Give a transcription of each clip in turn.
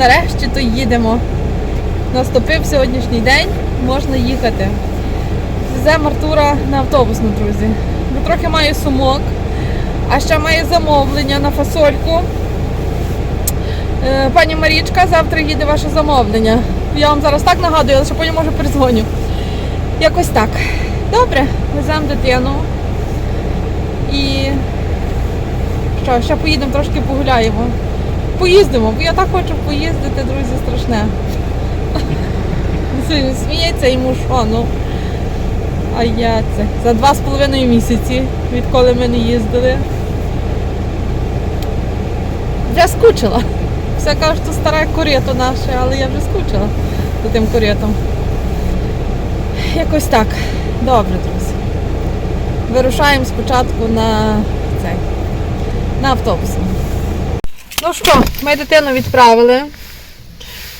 Нарешті то їдемо. Наступив сьогоднішній день, можна їхати. Веземо Артура на автобусну, друзі. Бо трохи має сумок, а ще має замовлення на фасольку. Е, Пані Марічка, завтра їде ваше замовлення. Я вам зараз так нагадую, але ще потім може перезвоню. Якось так. Добре, веземо дитину. І що, ще поїдемо трошки погуляємо. Поїздимо, бо я так хочу поїздити, друзі, страшне. Сміється йому що, ну. А я це. За два з половиною місяці, відколи ми не їздили. Вже скучила. Все кажуть, що старе корито наше, але я вже скучила за тим коритом. Якось так. Добре, друзі. Вирушаємо спочатку на цей. На автобус. Ну що, ми дитину відправили.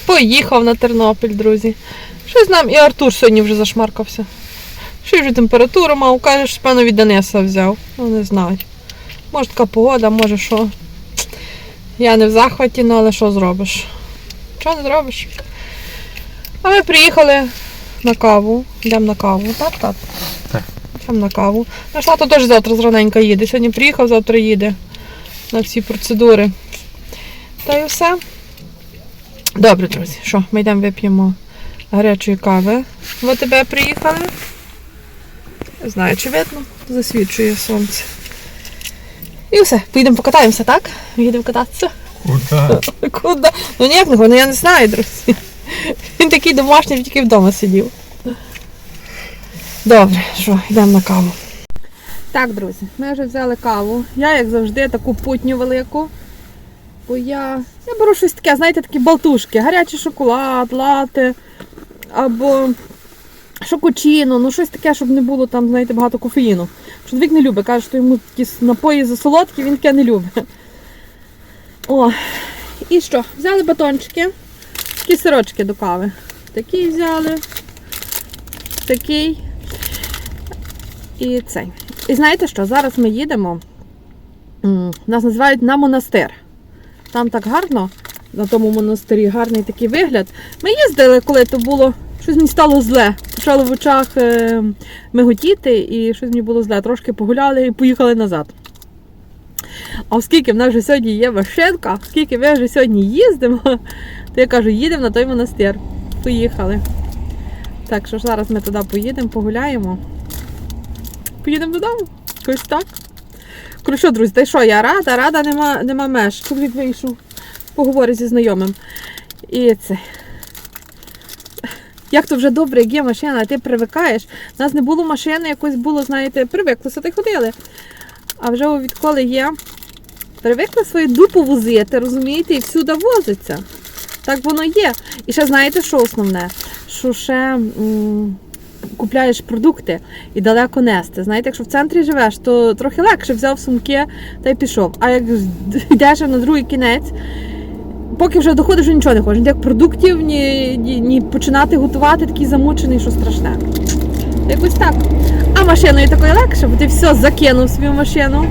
Поїхав на Тернопіль, друзі. Щось нам і Артур сьогодні вже зашмаркався. Що вже температуру мав, каже, що певно від Дениса взяв. Ну не знаю. Може така погода, може що. Я не в захваті, ну але що зробиш? Що не зробиш? А ми приїхали на каву. Йдемо на каву, так, так? Так. Йдемо на каву. Наш тато теж завтра зраненька їде. Сьогодні приїхав, завтра їде на всі процедури. Та й все. Добре, друзі, що, ми йдемо вип'ємо гарячої кави. В ОТБ приїхали. Не знаю, чи видно, засвічує сонце. І все, поїдемо покатаємося, так? Їдемо кататися. Куда? Куди? Ну ніяк не ну я не знаю, друзі. Він такий домашній, що тільки вдома сидів. Добре, що, йдемо на каву. Так, друзі, ми вже взяли каву. Я, як завжди, таку путню велику. Бо я. Я беру щось таке, знаєте, такі болтушки, гарячий шоколад, лати або шокочіно, ну щось таке, щоб не було там, знаєте, багато кофеїну. Чоловік не любить, каже, що йому такі напої засолодкі, він таке не любить. О, і що? Взяли батончики, такі сирочки до кави. Такий взяли, такий і цей. І знаєте що? Зараз ми їдемо. Нас називають на монастир. Там так гарно, на тому монастирі, гарний такий вигляд. Ми їздили, коли то було, щось мені стало зле. Почало в очах е, миготіти і щось мені було зле. Трошки погуляли і поїхали назад. А оскільки в нас вже сьогодні є машинка, оскільки ми вже сьогодні їздимо, то я кажу, їдемо на той монастир. Поїхали. Так що ж зараз ми туди поїдемо, погуляємо. Поїдемо додому. Якось так. Коли що, друзі, та що, я рада, рада, нема, нема меж. Чоловік вийшов, поговорить зі знайомим. І це. Як то вже добре, як є машина, а ти привикаєш. У нас не було машини, якось було, знаєте, привиклося, та й ходили. А вже відколи є, привикли свою дупу возити, розумієте, і всюди возиться. Так воно є. І ще знаєте, що основне? Що ще м, купляєш продукти і далеко нести. Знаєте, якщо в центрі живеш, то трохи легше взяв сумки та й пішов. А як йдеш на другий кінець, поки вже доходиш, вже нічого не хочеш. Як продуктів, ні, ні, ні починати готувати, такий замучений, що страшне. Якось так. А машиною такою легше, бо ти все закинув в машину.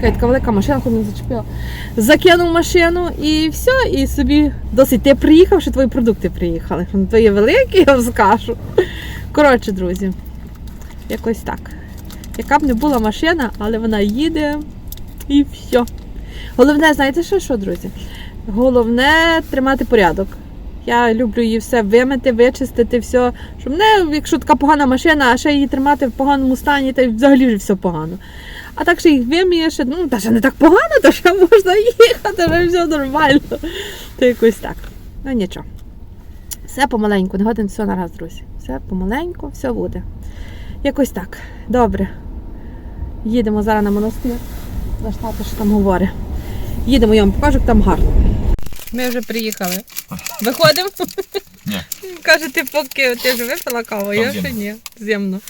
Чекай, така велика машина, хоч не зачепила. Закинув машину і все, і собі досить. Ти приїхав, що твої продукти приїхали. Ну, То є великі, я вам скажу. Коротше, друзі, якось так. Яка б не була машина, але вона їде і все. Головне, знаєте що, що, друзі? Головне тримати порядок. Я люблю її все вимити, вичистити, все. Щоб не, якщо така погана машина, а ще її тримати в поганому стані, то взагалі вже все погано. А так що їх вимієш, ну, та ще не так погано, то ще можна їхати, вже все нормально. То якось так. Ну нічого. Все помаленьку, не годин все нараз, друзі. Все помаленьку, все буде. Якось так. Добре. Їдемо зараз на монастир. Наш тато що там говорить. Їдемо, я вам покажу, як там гарно. Ми вже приїхали. Виходимо? Ні. Каже, ти поки ти вже випила каву, я ще ні. Зімно.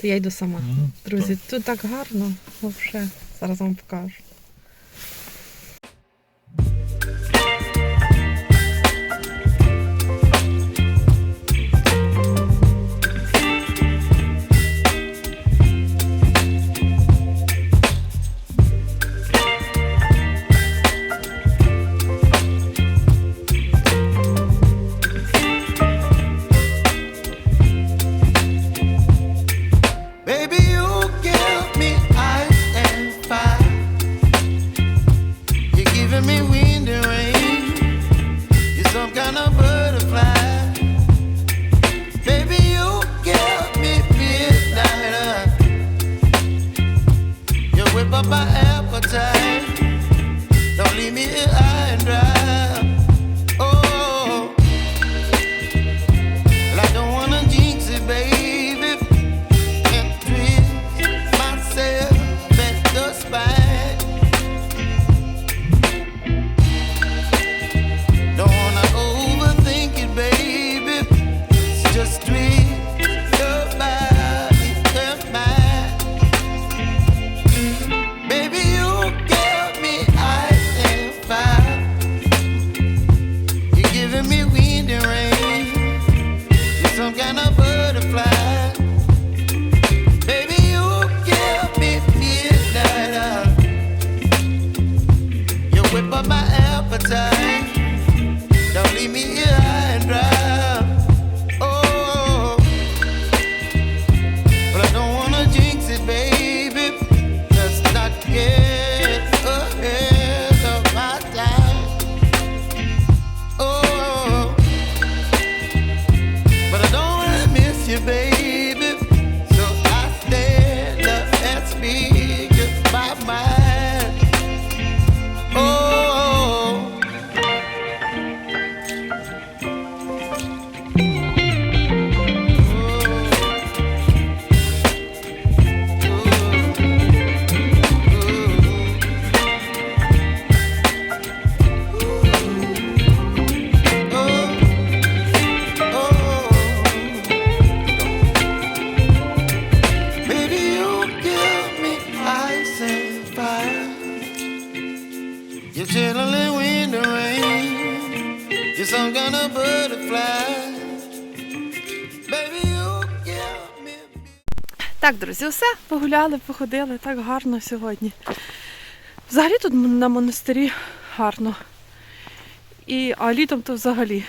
То я йду сама. Мгм. Друзі, тут так гарно. Взагалі. Зараз вам покажу. Appetite. Don't leave me here high and dry. Butterfly. Так, друзі, все, погуляли, походили, так гарно сьогодні. Взагалі тут на монастирі гарно. І, а літом то взагалі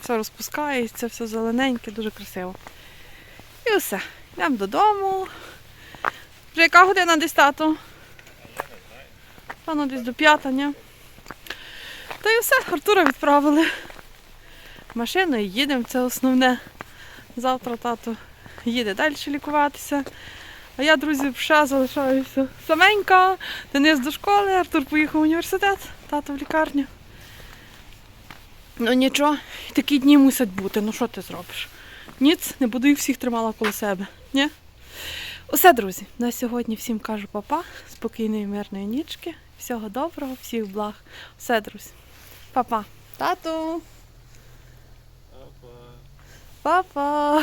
все розпускається, все зелененьке, дуже красиво. І все. Йдемо додому. Вже яка година десь тату? Певно, десь до п'ята? Та і все, Артура відправили. Машиною їдемо, це основне. Завтра тато їде далі лікуватися. А я, друзі, ще залишаюся саменька. Денис до школи, Артур поїхав в університет, тато в лікарню. Ну нічого, такі дні мусять бути. Ну що ти зробиш? Ніц, не буду їх всіх тримала коло себе. Ні? Усе, друзі, на сьогодні всім кажу папа, спокійної, мирної нічки, всього доброго, всіх благ. Все, друзі. Папа. Тату. Папа.